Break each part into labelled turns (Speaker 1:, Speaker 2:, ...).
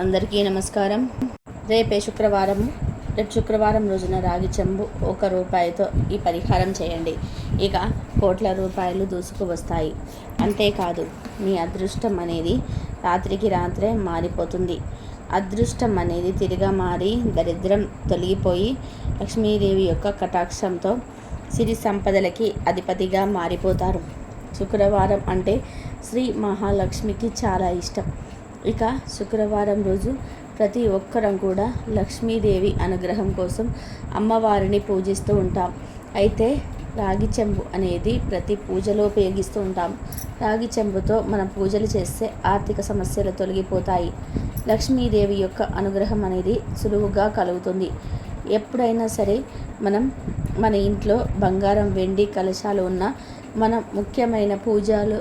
Speaker 1: అందరికీ నమస్కారం. రేపే శుక్రవారం రేపు శుక్రవారం రోజున రాగి చెంబు ఒక రూపాయితో ఈ పరిహారం చేయండి. ఇక కోట్ల రూపాయలు దూసుకు వస్తాయి. అంతేకాదు మీ అదృష్టం అనేది రాత్రికి రాత్రే మారిపోతుంది. అదృష్టం అనేది తిరిగా మారి దరిద్రం తొలగిపోయి లక్ష్మీదేవి యొక్క కటాక్షంతో సిరి సంపదలకి అధిపతిగా మారిపోతారు. శుక్రవారం అంటే శ్రీ మహాలక్ష్మికి చాలా ఇష్టం. ఇక శుక్రవారం రోజు ప్రతి ఒక్కరం కూడా లక్ష్మీదేవి అనుగ్రహం కోసం అమ్మవారిని పూజిస్తూ ఉంటాం. అయితే రాగి చెంబు అనేది ప్రతి పూజలో ఉపయోగిస్తూ ఉంటాం. రాగి చెంబుతో మనం పూజలు చేస్తే ఆర్థిక సమస్యలు తొలగిపోతాయి. లక్ష్మీదేవి యొక్క అనుగ్రహం అనేది సులువుగా కలుగుతుంది. ఎప్పుడైనా సరే మనం మన ఇంట్లో బంగారం వెండి కలశాలు ఉన్న మనం ముఖ్యమైన పూజలు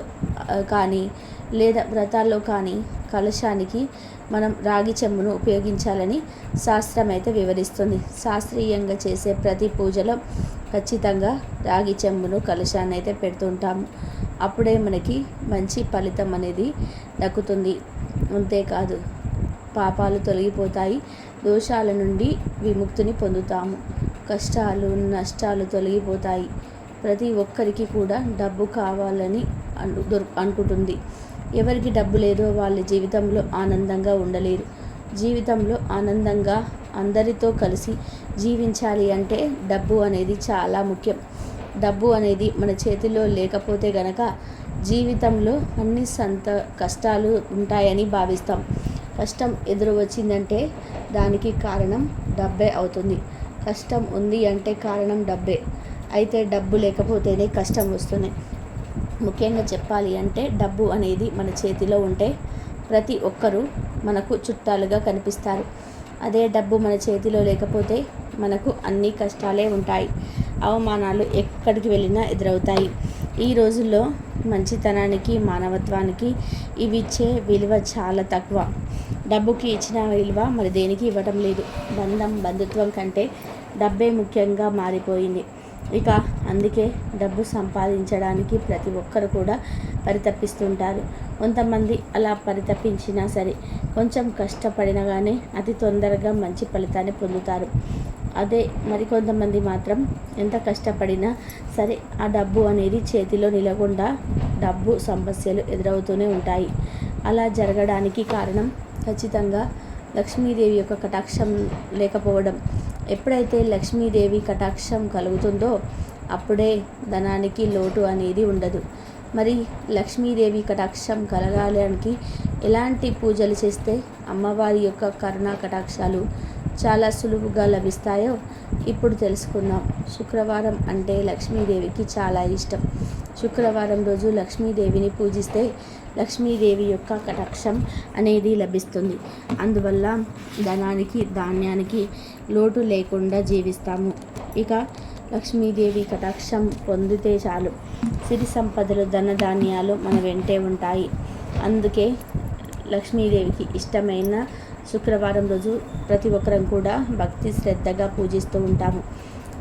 Speaker 1: కానీ లేదా వ్రతాల్లో కానీ కలశానికి మనం రాగి చెంబును ఉపయోగించాలని శాస్త్రం అయితే వివరిస్తుంది. శాస్త్రీయంగా చేసే ప్రతి పూజలో ఖచ్చితంగా రాగి చెంబును కలశాన్ని అయితే పెడుతుంటాము. అప్పుడే మనకి మంచి ఫలితం అనేది దక్కుతుంది. అంతేకాదు పాపాలు తొలగిపోతాయి. దోషాల నుండి విముక్తిని పొందుతాము. కష్టాలు నష్టాలు తొలగిపోతాయి. ప్రతి ఒక్కరికి కూడా డబ్బు కావాలని అను అనుకుంటుంది ఎవరికి డబ్బు లేదో వాళ్ళ జీవితంలో ఆనందంగా ఉండలేరు. జీవితంలో ఆనందంగా అందరితో కలిసి జీవించాలి అంటే డబ్బు అనేది చాలా ముఖ్యం. డబ్బు అనేది మన చేతిలో లేకపోతే గనక జీవితంలో అన్ని సంత కష్టాలు ఉంటాయని భావిస్తాం. కష్టం ఎదురు వచ్చిందంటే దానికి కారణం డబ్బే అవుతుంది. కష్టం ఉంది అంటే కారణం డబ్బే. అయితే డబ్బు లేకపోతేనే కష్టం వస్తుంది. ముఖ్యంగా చెప్పాలి అంటే డబ్బు అనేది మన చేతిలో ఉంటే ప్రతి ఒక్కరూ మనకు చుట్టాలుగా కనిపిస్తారు. అదే డబ్బు మన చేతిలో లేకపోతే మనకు అన్ని కష్టాలే ఉంటాయి. అవమానాలు ఎక్కడికి వెళ్ళినా ఎదురవుతాయి. ఈ రోజుల్లో మంచితనానికి మానవత్వానికి ఇవి ఇచ్చే విలువ చాలా తక్కువ. డబ్బుకి ఇచ్చిన విలువ మరి దేనికి ఇవ్వటం లేదు. బంధం బంధుత్వం కంటే డబ్బే ముఖ్యంగా మారిపోయింది. ఇక అందుకే డబ్బు సంపాదించడానికి ప్రతి ఒక్కరు కూడా పరితపిస్తుంటారు. కొంతమంది అలా పరితపించినా సరే కొంచెం కష్టపడినా కానీ అతి తొందరగా మంచి ఫలితాన్ని పొందుతారు. అదే మరికొంతమంది మాత్రం ఎంత కష్టపడినా సరే ఆ డబ్బు అనేది చేతిలో నిలకుండా డబ్బు సమస్యలు ఎదురవుతూనే ఉంటాయి. అలా జరగడానికి కారణం ఖచ్చితంగా లక్ష్మీదేవి యొక్క కటాక్షం లేకపోవడం ఎప్పుడైతే లక్ష్మీదేవి కటాక్షం కలుగుతుందో అప్పుడే ధనానికి లోటు అనేది ఉండదు. మరి లక్ష్మీదేవి కటాక్షం కలగాడానికి ఎలాంటి పూజలు చేస్తే అమ్మవారి యొక్క కరుణా కటాక్షాలు చాలా సులువుగా లభిస్తాయో ఇప్పుడు తెలుసుకుందాం. శుక్రవారం అంటే లక్ష్మీదేవికి చాలా ఇష్టం. శుక్రవారం రోజు లక్ష్మీదేవిని పూజిస్తే లక్ష్మీదేవి యొక్క కటాక్షం అనేది లభిస్తుంది. అందువల్ల ధనానికి ధాన్యానికి లోటు లేకుండా జీవిస్తాము. ఇక లక్ష్మీదేవి కటాక్షం పొందితే చాలు. సిరి సంపదలు ధనధాన్యాలు మన వెంటే ఉంటాయి. అందుకే లక్ష్మీదేవికి ఇష్టమైన శుక్రవారం రోజు ప్రతి ఒక్కరం కూడా భక్తి శ్రద్ధగా పూజిస్తూ ఉంటాము.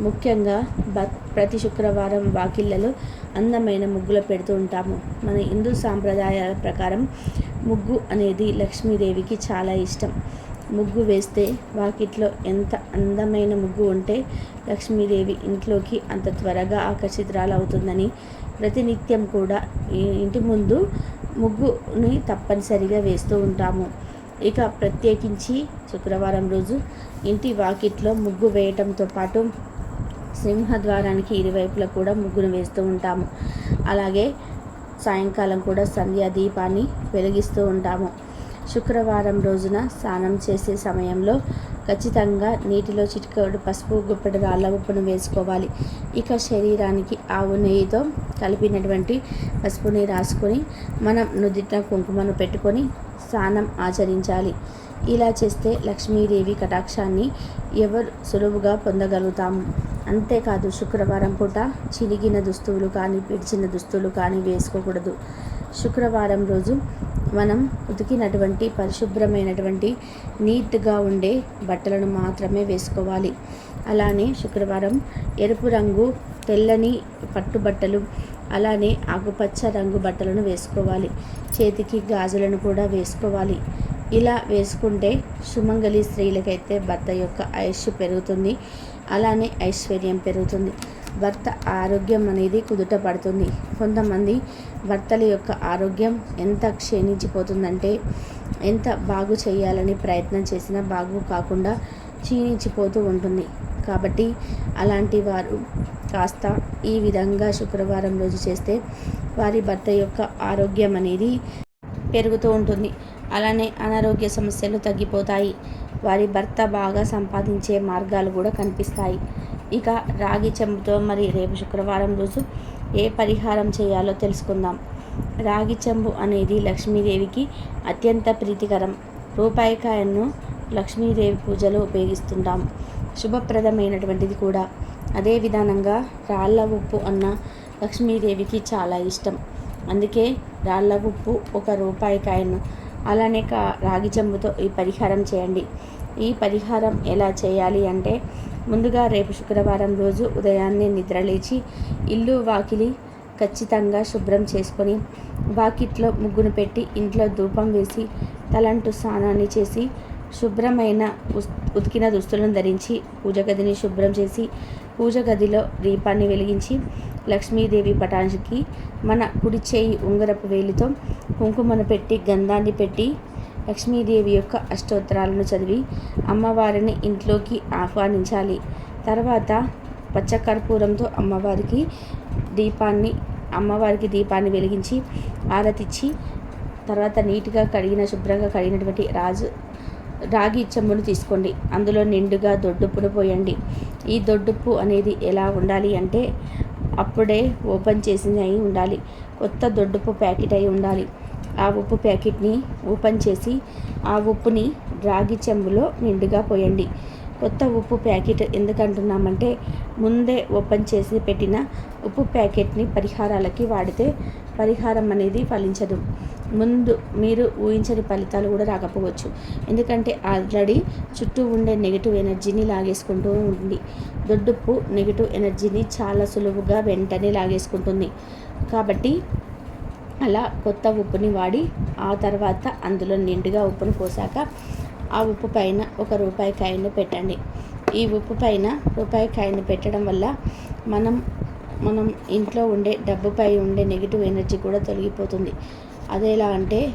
Speaker 1: ముఖ్యంగా బ ప్రతి శుక్రవారం వాకిళ్ళలో అందమైన ముగ్గులు పెడుతూ ఉంటాము. మన హిందూ సాంప్రదాయాల ప్రకారం ముగ్గు అనేది లక్ష్మీదేవికి చాలా ఇష్టం. ముగ్గు వేస్తే వాకిట్లో ఎంత అందమైన ముగ్గు ఉంటే లక్ష్మీదేవి ఇంట్లోకి అంత త్వరగా ఆకర్షితురాలవుతుందని ప్రతినిత్యం కూడా ఇంటి ముందు ముగ్గుని తప్పనిసరిగా వేస్తూ ఉంటాము. ఇక ప్రత్యేకించి శుక్రవారం రోజు ఇంటి వాకిట్లో ముగ్గు వేయటంతో పాటు సింహద్వారానికి ఇరువైపులా కూడా ముగ్గును వేస్తూ ఉంటాము. అలాగే సాయంకాలం కూడా సంధ్యా దీపాన్ని వెలిగిస్తూ ఉంటాము. శుక్రవారం రోజున స్నానం చేసే సమయంలో ఖచ్చితంగా నీటిలో చిటికడు పసుపు గుప్పెడు రాళ్ళ ఉప్పును వేసుకోవాలి. ఇక శరీరానికి ఆవు నెయ్యితో కలిపినటువంటి పసుపుని రాసుకొని మనం నుదిట కుంకుమను పెట్టుకొని స్నానం ఆచరించాలి. ఇలా చేస్తే లక్ష్మీదేవి కటాక్షాన్ని ఎవరు సులువుగా పొందగలుగుతాము? అంతేకాదు శుక్రవారం పూట చిరిగిన దుస్తువులు కానీ పిడిచిన దుస్తులు కానీ వేసుకోకూడదు. శుక్రవారం రోజు మనం ఉతికినటువంటి పరిశుభ్రమైనటువంటి నీట్గా ఉండే బట్టలను మాత్రమే వేసుకోవాలి. అలానే శుక్రవారం ఎరుపు రంగు తెల్లని పట్టు బట్టలు అలానే ఆకుపచ్చ రంగు బట్టలను వేసుకోవాలి. చేతికి గాజులను కూడా వేసుకోవాలి. ఇలా వేసుకుంటే సుమంగళి స్త్రీలకైతే భర్త యొక్క ఆయుష్ పెరుగుతుంది. అలానే ఐశ్వర్యం పెరుగుతుంది. భర్త ఆరోగ్యం అనేది కుదుట పడుతుంది. కొంతమంది భర్తల యొక్క ఆరోగ్యం ఎంత క్షీణించిపోతుందంటే ఎంత బాగు చేయాలని ప్రయత్నం చేసినా బాగు కాకుండా క్షీణించిపోతూ ఉంటుంది. కాబట్టి అలాంటి వారు కాస్త ఈ విధంగా శుక్రవారం రోజు చేస్తే వారి భర్త యొక్క ఆరోగ్యం అనేది పెరుగుతూ ఉంటుంది. అలానే అనారోగ్య సమస్యలు తగ్గిపోతాయి. వారి భర్త బాగా సంపాదించే మార్గాలు కూడా కనిపిస్తాయి. ఇక రాగి చెంబుతో మరి రేపు శుక్రవారం రోజు ఏ పరిహారం చేయాలో తెలుసుకుందాం. రాగి చెంబు అనేది లక్ష్మీదేవికి అత్యంత ప్రీతికరం. రూపాయికాయను లక్ష్మీదేవి పూజలో ఉపయోగిస్తుంటాం. శుభప్రదమైనటువంటిది కూడా. అదే విధానంగా రాళ్ళ ఉప్పు అన్న లక్ష్మీదేవికి చాలా ఇష్టం. అందుకే రాళ్ళ ఉప్పు ఒక రూపాయి కాయను అలానే కా రాగి చెంబుతో ఈ పరిహారం చేయండి. ఈ పరిహారం ఎలా చేయాలి అంటే ముందుగా రేపు శుక్రవారం రోజు ఉదయాన్నే నిద్రలేచి ఇల్లు వాకిలి ఖచ్చితంగా శుభ్రం చేసుకొని వాకిట్లో ముగ్గును పెట్టి ఇంట్లో ధూపం వేసి తలంటు స్నానాన్ని చేసి శుభ్రమైన ఉతికిన దుస్తులను ధరించి పూజ గదిని శుభ్రం చేసి పూజ గదిలో దీపాన్ని వెలిగించి లక్ష్మీదేవి పటానికి మన కుడి చేయి ఉంగరపు వేలితో కుంకుమను పెట్టి గంధాన్ని పెట్టి లక్ష్మీదేవి యొక్క అష్టోత్తరాలను చదివి అమ్మవారిని ఇంట్లోకి ఆహ్వానించాలి. తర్వాత పచ్చకర్పూరంతో అమ్మవారికి దీపాన్ని అమ్మవారికి దీపాన్ని వెలిగించి ఆరతిచ్చి తర్వాత నీట్గా కడిగిన శుభ్రంగా కడిగినటువంటి రాజు రాగి చెంబును తీసుకోండి. అందులో నిండుగా దొడ్డుప్పును పోయండి. ఈ దొడ్డుప్పు అనేది ఎలా ఉండాలి అంటే అప్పుడే ఓపెన్ చేసింది అయి ఉండాలి. కొత్త దొడ్డుపు ప్యాకెట్ అయి ఉండాలి. ఆ ఉప్పు ప్యాకెట్ని ఓపెన్ చేసి ఆ ఉప్పుని రాగి చెంబులో నిండుగా పోయండి. కొత్త ఉప్పు ప్యాకెట్ ఎందుకంటున్నామంటే ముందే ఓపెన్ చేసి పెట్టిన ఉప్పు ప్యాకెట్ని పరిహారాలకి వాడితే పరిహారం అనేది ఫలించదు. ముందు మీరు ఊహించని ఫలితాలు కూడా రాకపోవచ్చు. ఎందుకంటే ఆల్రెడీ చుట్టూ ఉండే నెగిటివ్ ఎనర్జీని లాగేసుకుంటూ ఉంది. దొడ్డుప్పు నెగిటివ్ ఎనర్జీని చాలా సులువుగా వెంటనే లాగేసుకుంటుంది. కాబట్టి అలా కొత్త ఉప్పుని వాడి ఆ తర్వాత అందులో నిండుగా ఉప్పును పోసాక ఆ ఉప్పు పైన ఒక రూపాయి కాయను పెట్టండి. ఈ ఉప్పు పైన రూపాయి కాయను పెట్టడం వల్ల మనం మనం ఇంట్లో ఉండే డబ్బుపై ఉండే నెగిటివ్ ఎనర్జీ కూడా తొలగిపోతుంది. అదేలా అంటే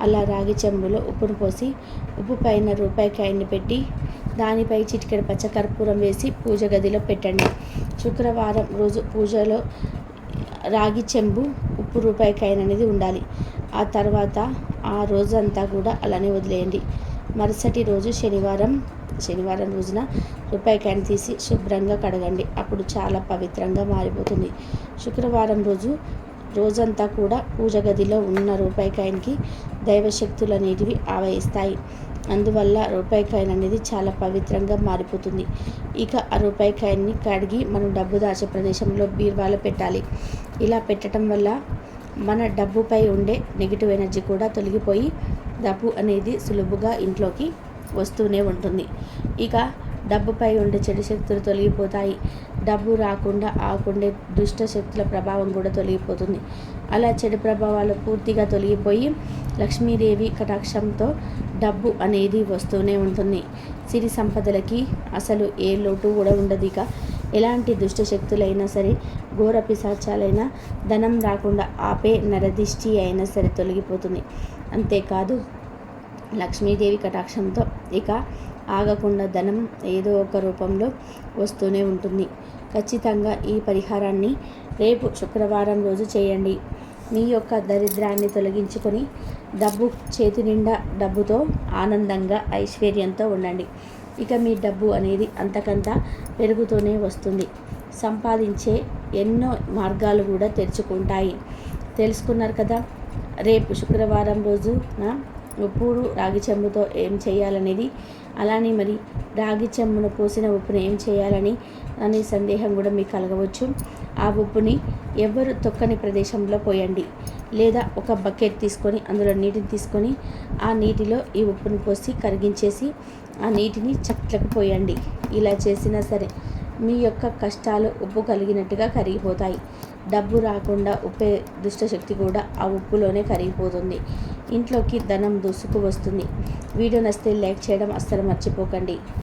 Speaker 1: అలా రాగి చెంబులో ఉప్పును పోసి ఉప్పు పైన రూపాయి కాయన్ని పెట్టి దానిపై చిటికెడు పచ్చ కర్పూరం వేసి పూజ గదిలో పెట్టండి. శుక్రవారం రోజు పూజలో రాగి చెంబు ఉప్పు రూపాయి కాయన్ అనేది ఉండాలి. ఆ తర్వాత ఆ రోజంతా కూడా అలానే వదిలేయండి. మరుసటి రోజు శనివారం శనివారం రోజున రూపాయికాయని తీసి శుభ్రంగా కడగండి. అప్పుడు చాలా పవిత్రంగా మారిపోతుంది. శుక్రవారం రోజు రోజంతా కూడా పూజ గదిలో ఉన్న రూపాయికాయనికి దైవశక్తులు అనేటివి ఆవహిస్తాయి. అందువల్ల రూపాయికాయన్ అనేది చాలా పవిత్రంగా మారిపోతుంది. ఇక ఆ రూపాయికాయన్ని కడిగి మనం డబ్బు దాచే ప్రదేశంలో బీర్వాలో పెట్టాలి. ఇలా పెట్టడం వల్ల మన డబ్బుపై ఉండే నెగిటివ్ ఎనర్జీ కూడా తొలగిపోయి డబ్బు అనేది సులువుగా ఇంట్లోకి వస్తూనే ఉంటుంది. ఇక డబ్బుపై ఉండే చెడు శక్తులు తొలగిపోతాయి. డబ్బు రాకుండా ఆకుండే దుష్ట శక్తుల ప్రభావం కూడా తొలగిపోతుంది. అలా చెడు ప్రభావాలు పూర్తిగా తొలగిపోయి లక్ష్మీదేవి కటాక్షంతో డబ్బు అనేది వస్తూనే ఉంటుంది. సిరి సంపదలకి అసలు ఏ లోటు కూడా ఉండదు ఇక. ఎలాంటి దుష్ట శక్తులైనా సరే ఘోర పిశాచాలైనా ధనం రాకుండా ఆపే నరదిష్టి అయినా సరే తొలగిపోతుంది. అంతేకాదు లక్ష్మీదేవి కటాక్షంతో ఇక ఆగకుండా ధనం ఏదో ఒక రూపంలో వస్తూనే ఉంటుంది. ఖచ్చితంగా ఈ పరిహారాన్ని రేపు శుక్రవారం రోజు చేయండి. మీ యొక్క దరిద్రాన్ని తొలగించుకొని డబ్బు చేతి నిండా డబ్బుతో ఆనందంగా ఐశ్వర్యంతో ఉండండి. ఇక మీ డబ్బు అనేది అంతకంత పెరుగుతూనే వస్తుంది. సంపాదించే ఎన్నో మార్గాలు కూడా తెరుచుకుంటాయి. తెలుసుకున్నారు కదా? రేపు శుక్రవారం రోజు ఉప్పుడు రాగి చెంబుతో ఏం చేయాలనేది. అలానే మరి రాగి చెంబును పోసిన ఉప్పుని ఏం చేయాలని అనే సందేహం కూడా మీకు కలగవచ్చు. ఆ ఉప్పుని ఎవరు తొక్కని ప్రదేశంలో పోయండి. లేదా ఒక బకెట్ తీసుకొని అందులో నీటిని తీసుకొని ఆ నీటిలో ఈ ఉప్పును పోసి కరిగించేసి ఆ నీటిని చెట్లకు పోయండి. ఇలా చేసినా సరే మీ యొక్క కష్టాలు ఉప్పు కలిగినట్టుగా కరిగిపోతాయి. డబ్బు రాకుండా ఉప్పే దుష్టశక్తి కూడా ఆ ఉప్పులోనే కరిగిపోతుంది. ఇంట్లోకి ధనం దూసుకు వస్తుంది వీడియో నచ్చితే లైక్ చేయడం అస్సలు మర్చిపోకండి.